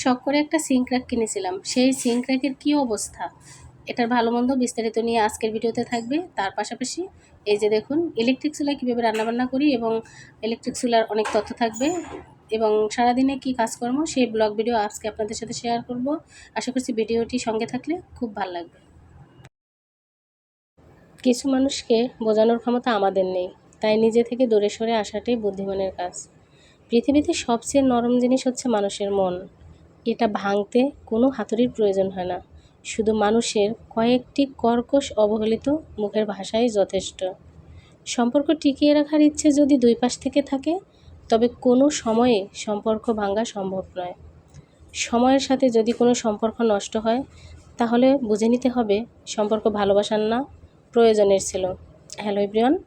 শখ করে একটা সিঙ্ক র্যাক কিনেছিলাম। সেই সিঙ্ক র্যাকের কী অবস্থা? এটার ভালো মন্দ বিস্তারিত নিয়ে আজকের ভিডিওতে থাকবে। তার পাশাপাশি এই যে দেখুন ইলেকট্রিক চুলায় কীভাবে রান্নাবান্না করি এবং ইলেকট্রিক চুলার অনেক তথ্য থাকবে এবং সারাদিনে কি কাজকর্ম সেই ব্লগ ভিডিও আজকে আপনাদের সাথে শেয়ার করব। আশা করছি ভিডিওটি সঙ্গে থাকলে খুব ভালো লাগবে। কিছু মানুষকে বোঝানোর ক্ষমতা আমাদের নেই, তাই নিজে থেকে দূরে সরে আসাটাই বুদ্ধিমানের কাজ। পৃথিবীতে সবচেয়ে নরম জিনিস হচ্ছে মানুষের মন। এটা ভাঙতে কোনো হাতুড়ির প্রয়োজন হয় না। শুধু মানুষের কয়েকটি কর্কশ অবহেলিত মুখের ভাষাই যথেষ্ট। সম্পর্ক টিকিয়ে রাখার ইচ্ছে যদি দুই পাশ থেকে থাকে, তবে কোনো সময়ে সম্পর্ক ভাঙা সম্ভব নয়। সময়ের সাথে যদি কোনো সম্পর্ক নষ্ট হয়, তাহলে বুঝে নিতে হবে সম্পর্ক ভালোবাসার না, প্রয়োজনের ছিল। হ্যালো এভরিওয়ান,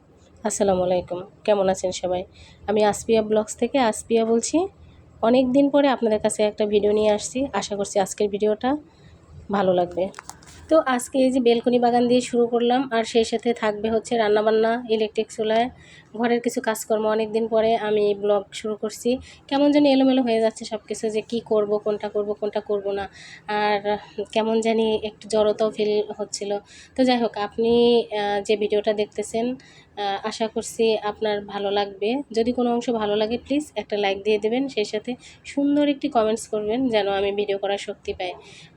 আসসালামু আলাইকুম। কেমন আছেন সবাই? আমি আসপিয়া ব্লগস থেকে আসপিয়া বলছি। অনেক দিন পরে আপনাদের কাছে একটা ভিডিও নিয়ে আসছি। আশা করছি আজকের ভিডিওটা ভালো লাগবে। তো আজকে এই যে বেলকনি বাগান দিয়ে শুরু করলাম, আর সেই সাথে থাকবে হচ্ছে রান্নাবান্না ইলেকট্রিক চুলায় ঘরের কিছু কাজকর্ম। অনেক দিন পরে আমি ব্লগ শুরু করছি। কেমন জানি এলোমেলো হয়ে যাচ্ছে সব কিছু যে কি করব, কোনটা করব কোনটা করব না। আর কেমন জানি একটু জড়তাও ফিল হচ্ছিল। তো যাই হোক, আপনি যে ভিডিওটা দেখতেছেন আশা করছি আপনার ভালো লাগবে। যদি কোনো অংশ ভালো লাগে প্লিজ একটা লাইক দিয়ে দেবেন। সেই সাথে সুন্দর একটি কমেন্টস করবেন যেন আমি ভিডিও করার শক্তি পাই।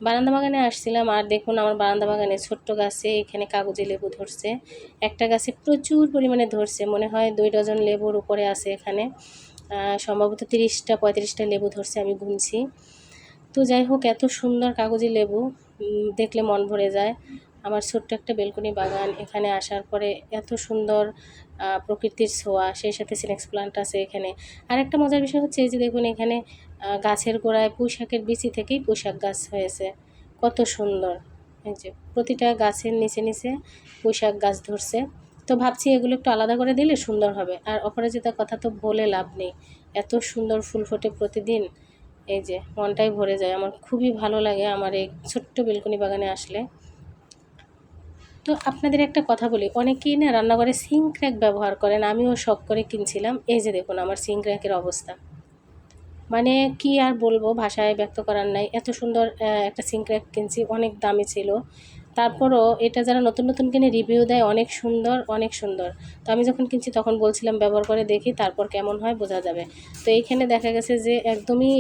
বারান্দা বাগানে আসছিলাম, আর দেখুন আমার বারান্দা বাগানে ছোট্ট গাছে এখানে কাগজে লেবু ধরছে। একটা গাছে প্রচুর পরিমাণে ধরছে। মনে হয় দুই ডজন লেবুর উপরে আছে এখানে। সম্ভবত তিরিশটা, পঁয়ত্রিশটা লেবু ধরছে আমি, গুনছি। তো যাই হোক, এত সুন্দর কাগজি লেবু দেখলে মন ভরে যায়। আমার ছোট্ট একটা বেলকনি বাগান, এখানে আসার পরে এত সুন্দর প্রকৃতির ছোঁয়া, সেই সাথে সিনেক্স প্লান্ট আছে এখানে। আর একটা মজার বিষয় হচ্ছে, এই যে দেখুন এখানে গাছের গোড়ায় পুঁইশাকের বিচি থেকেই পুঁইশাক গাছ হয়েছে। কত সুন্দর। এই যে প্রতিটা গাছের নিচে নিচে পুঁইশাক গাছ ধরছে। তো ভাবছি এগুলো একটু আলাদা করে দিলে সুন্দর হবে। আর অপরাজিতার কথা তো বলে লাভ নেই। এত সুন্দর ফুল ফোটে প্রতিদিন। এই যে, মনটাই ভরে যায়। আমার খুবই ভালো লাগে আমার এই ছোট্ট বেলকনি বাগানে আসলে। তো আপনাদের একটা কথা বলি। অনেকেই না রান্নাঘরে সিঙ্ক র্যাক ব্যবহার করেন। আমিও শখ করে কিনছিলাম। এই যে দেখুন আমার সিঙ্ক র্যাকের অবস্থা। মানে কি আর বলব? ভাষায় ব্যক্ত করার নাই। এত সুন্দর একটা সিঙ্ক র্যাক কিনছি। অনেক দামি ছিল। তারপরও এটা যারা নতুন নতুন কিনে রিভিউ দেয়, অনেক সুন্দর অনেক সুন্দর। তো আমি যখন কিনছি তখন বলছিলাম ব্যবহার করে দেখি, তারপর কেমন হয় বোঝা যাবে। তো এইখানে দেখা গেছে যে একদমই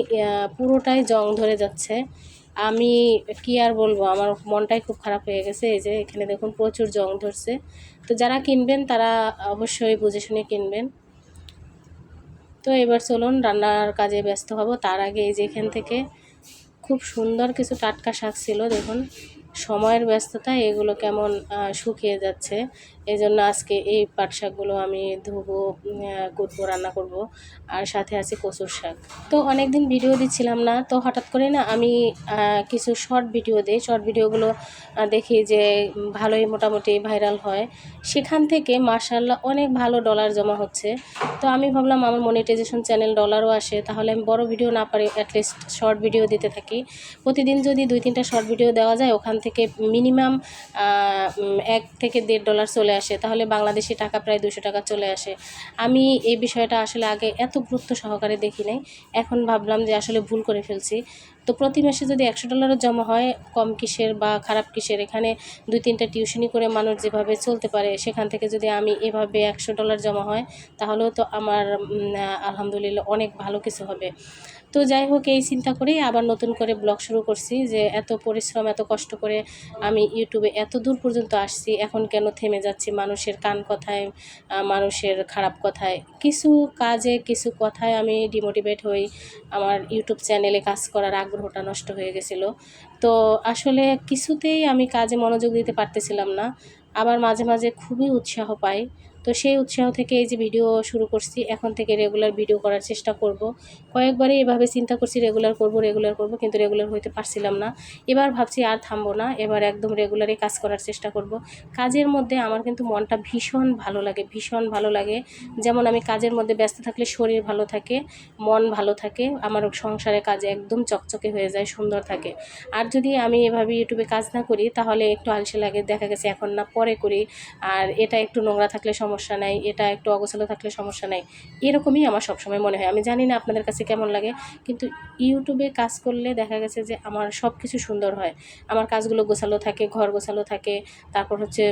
পুরোটাই জং ধরে যাচ্ছে। আমি কি আর বলব, আমার মনটাই খুব খারাপ হয়ে গেছে। এই যে এখানে দেখুন প্রচুর জং ধরছে। তো যারা কিনবেন, তারা অবশ্যই বুঝে শুনে কিনবেন। তো এবার চলুন, রান্নার কাজে ব্যস্ত হব। তার আগে এই যে এখান থেকে খুব সুন্দর কিছু টাটকা শাক ছিল, দেখুন। সময়ের ব্যস্ততায় এগুলো কেমন শুকিয়ে যাচ্ছে। এই জন্য আজকে এই পাট শাকগুলো আমি ধুবো কুটবো, রান্না করব। আর সাথে আছে কচুর শাক। তো অনেক দিন ভিডিও দিচ্ছিলাম না, তো হঠাৎ করে না আমি কিছু শর্ট ভিডিও দিই। শর্ট ভিডিওগুলো দেখি যে ভালোই মোটামুটি ভাইরাল হয়। সেখান থেকে মার্শাল্লাহ অনেক ভালো ডলার জমা হচ্ছে। তো আমি ভাবলাম আমার মনিটাইজেশন চ্যানেল ডলারও আসে, তাহলে আমি বড় ভিডিও না পারি অ্যাটলিস্ট শর্ট ভিডিও দিতে থাকি। প্রতিদিন যদি দুই তিনটা শর্ট ভিডিও দেওয়া যায়, ওখান থেকে মিনিমাম এক থেকে দেড় ডলার চলে আসে। তাহলে বাংলাদেশি টাকা প্রায় দুশো টাকা চলে আসে। আমি এই বিষয়টা আসলে আগে এত গুরুত্ব সহকারে দেখি নাই। এখন ভাবলাম যে আসলে ভুল করে ফেলছি। তো প্রতি মাসে যদি একশো ডলারও জমা হয়, কম কিসের বা খারাপ কিসের, এখানে দুই তিনটা টিউশনি করে মানুষ যেভাবে চলতে পারে, সেখান থেকে যদি আমি এভাবে একশো ডলার জমা হয়, তাহলেও তো আমার আলহামদুলিল্লাহ অনেক ভালো কিছু হবে। তো যাই হোক, এই চিন্তা করেই আবার নতুন করে ব্লগ শুরু করছি যে এত পরিশ্রম, এত কষ্ট করে আমি ইউটিউবে এত দূর পর্যন্ত আসছি, এখন কেন থেমে যাচ্ছি? মানুষের কান কথায় মানুষের খারাপ কথায়। কিছু কাজে, কিছু কথায় আমি ডিমোটিভেট হই। আমার ইউটিউব চ্যানেলে কাজ করার আগ্রহটা নষ্ট হয়ে গেছিল। তো আসলে কিছুতেই আমি কাজে মনোযোগ দিতে পারতেছিলাম না। আবার মাঝে মাঝে খুবই উৎসাহ পাই। তো সেই উৎসাহ থেকে এই যে ভিডিও শুরু করছি, এখন থেকে রেগুলার ভিডিও করার চেষ্টা করব। কয়েকবারই এভাবে চিন্তা করছি রেগুলার করব রেগুলার করব, কিন্তু রেগুলার হইতে পারছিলাম না। এবার ভাবছি আর থামবো না, এবার একদম রেগুলারই কাজ করার চেষ্টা করব। কাজের মধ্যে আমার কিন্তু মনটা ভীষণ ভালো লাগে, ভীষণ ভালো লাগে। যেমন আমি কাজের মধ্যে ব্যস্ত থাকলে শরীর ভালো থাকে, মন ভালো থাকে, আমার সংসারে কাজে একদম চকচকে হয়ে যায়, সুন্দর থাকে। আর যদি আমি এভাবে ইউটিউবে কাজ না করি, তাহলে একটু আলসে লাগে, দেখা গেছে এখন না, পরে করি। আর এটা একটু নোংরা থাকলে সমস্যা নাই, এটা একটু অগোছালো থাকলে সমস্যা নাই। এরকমই আমার সবসময় মনে হয়। আমি জানি না আপনাদের কাছে কেমন লাগে, কিন্তু ইউটিউবে কাজ করলে দেখা গেছে যে আমার সব কিছু সুন্দর হয়। আমার কাজগুলো গোছালো থাকে, ঘর গোছালো থাকে, তারপর হচ্ছে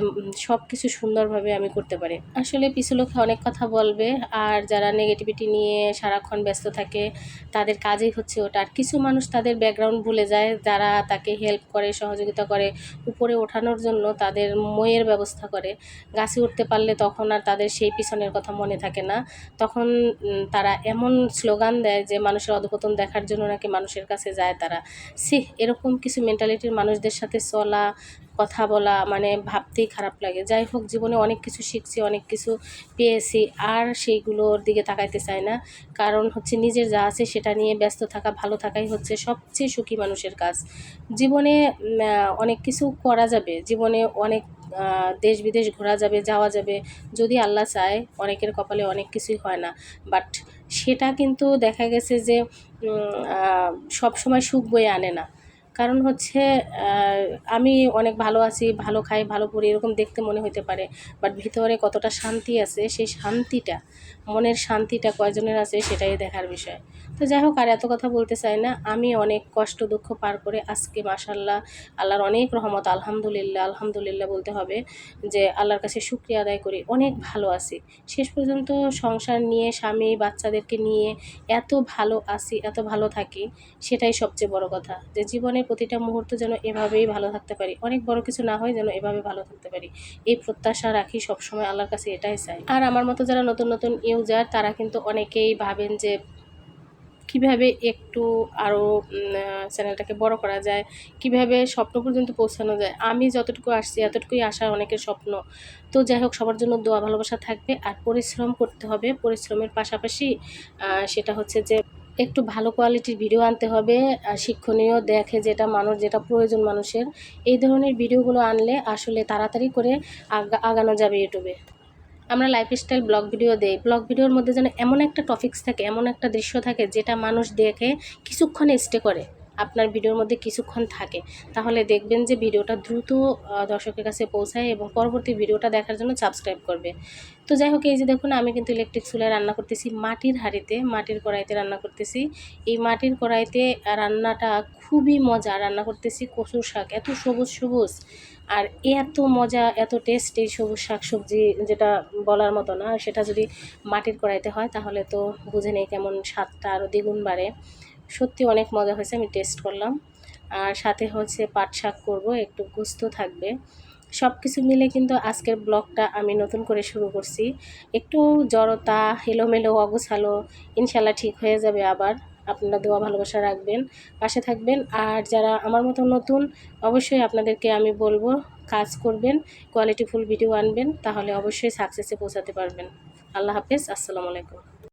সব কিছু সুন্দরভাবে আমি করতে পারি। আসলে পিছু লোকে অনেক কথা বলবে, আর যারা নেগেটিভিটি নিয়ে সারাক্ষণ ব্যস্ত থাকে, তাদের কাজেই হচ্ছে ওটা। আর কিছু মানুষ তাদের ব্যাকগ্রাউন্ড ভুলে যায়, যারা তাকে হেল্প করে, সহযোগিতা করে, উপরে ওঠানোর জন্য তাদের ময়ের ব্যবস্থা করে। গাছে উঠতে পারলে তখন আর তাদের সেই পিছনের কথা মনে থাকে না। তখন তারা এমন স্লোগান দেয় যে মানুষের অধপতন দেখার জন্য নাকি মানুষের কাছে যায় তারা। সি এরকম কিছু মেন্টালিটির মানুষদের সাথে চলা, কথা বলা মানে ভাবতেই খারাপ লাগে। যাই হোক, জীবনে অনেক কিছু শিখছি, অনেক কিছু পেয়েছি, আর সেইগুলোর দিকে তাকাইতে চাই না। কারণ হচ্ছে নিজের যা আছে সেটা নিয়ে ব্যস্ত থাকা, ভালো থাকাই হচ্ছে সবচেয়ে সুখী মানুষের কাজ। জীবনে অনেক কিছু করা যাবে। জীবনে অনেক দেশ বিদেশ ঘোরা যাবে, যাওয়া যাবে। যদি আল্লাহ চায়, অনেকের কপালে অনেক কিছুই হয় না। বাট সেটা কিন্তু দেখা গেছে যে সব সময় সুখ বয়ে আনে না। কারণ হচ্ছে আমি অনেক ভালো আছি, ভালো খাই, ভালো পড়ি, এরকম দেখতে মনে হতে পারে। বাট ভিতরে কতটা শান্তি আছে, সেই শান্তিটা, মনের শান্তিটা কয়জনের আছে সেটাই দেখার বিষয়। তো যাই হোক, আর এত কথা বলতে চাই না। আমি অনেক কষ্ট, দুঃখ পার করে আজকে মাসাল্লাহ আল্লাহর অনেক রহমত, আলহামদুলিল্লাহ আলহামদুলিল্লাহ বলতে হবে যে আল্লাহর কাছে শুক্রিয়া আদায় করি, অনেক ভালো আছি। শেষ পর্যন্ত সংসার নিয়ে, স্বামী, বাচ্চাদেরকে নিয়ে এত ভালো আছি, এত ভালো থাকি, সেটাই সবচেয়ে বড় কথা। যে জীবনের প্রতিটা মুহূর্ত যেন এভাবেই ভালো থাকতে পারি। অনেক বড় কিছু না হয় যেন এভাবে ভালো থাকতে পারি। এই প্রত্যাশা রাখি সবসময় আল্লাহর কাছে এটাই চাই। আর আমার মতো যারা নতুন নতুন ইউজার তারা কিন্তু অনেকেই ভাবেন যে কীভাবে একটু আরও চ্যানেলটাকে বড় করা যায়, কীভাবে স্বপ্ন পর্যন্ত পৌঁছানো যায়। আমি যতটুকু আসছি, এতটুকুই আসা অনেকের স্বপ্ন। তো যাই হোক, সবার জন্য দোয়া, ভালোবাসা থাকবে। আর পরিশ্রম করতে হবে। পরিশ্রমের পাশাপাশি সেটা হচ্ছে যে একটু ভালো কোয়ালিটির ভিডিও আনতে হবে শিক্ষণীয় দেখে যেটা মানুষ, যেটা প্রয়োজন মানুষের, এই ধরনের ভিডিওগুলো আনলে আসলে তাড়াতাড়ি করে আগা- আগানো যাবে ইউটিউবে। আমরা লাইফস্টাইল ব্লগ ভিডিও দেই। ব্লগ ভিডিওর মধ্যে যেন এমন একটা টপিক্স থাকে, এমন একটা দৃশ্য থাকে, যেটা মানুষ দেখে কিছুক্ষণ স্টে করে। আপনার ভিডিওর মধ্যে কিছুক্ষণ থাকে। তাহলে দেখবেন যে ভিডিওটা দ্রুত দর্শকের কাছে পৌঁছায় এবং পরবর্তী ভিডিওটা দেখার জন্য সাবস্ক্রাইব করবে। তো যাই হোক, এই যে দেখুন, আমি কিন্তু ইলেকট্রিক চুলায় রান্না করতেছি মাটির হাঁড়িতে, মাটির কড়াইতে রান্না করতেছি। এই মাটির কড়াইতে রান্নাটা খুবই মজা, রান্না করতেছি কচুর শাক, এত সবুজ সবুজ। আর এত মজা, এত টেস্ট এই সবুজ শাক সবজি যেটা বলার মতো না, সেটা যদি মাটির কড়াইতে হয় তাহলে তো বুঝে নেই কেমন স্বাদটা আরও দ্বিগুণ বাড়ে। সত্যি অনেক মজা হয়েছে, আমি টেস্ট করলাম। আর সাথে হচ্ছে পাট শাক করব, একটু গুস্ত থাকবে। সব কিছু মিলে কিন্তু আজকের ব্লগটা আমি নতুন করে শুরু করছি। একটু জড়তা, হেলোমেলো, অগোছালো ইনশাল্লাহ ঠিক হয়ে যাবে আবার। আপনারা দোয়া, ভালোবাসা রাখবেন, পাশে থাকবেন। আর যারা আমার মতো নতুন, অবশ্যই আপনাদেরকে আমি বলব, কাজ করবেন কোয়ালিটিফুল ভিডিও আনবেন, তাহলে অবশ্যই সাকসেসে পৌঁছাতে পারবেন। আল্লাহ হাফেজ, আসসালামু আলাইকুম।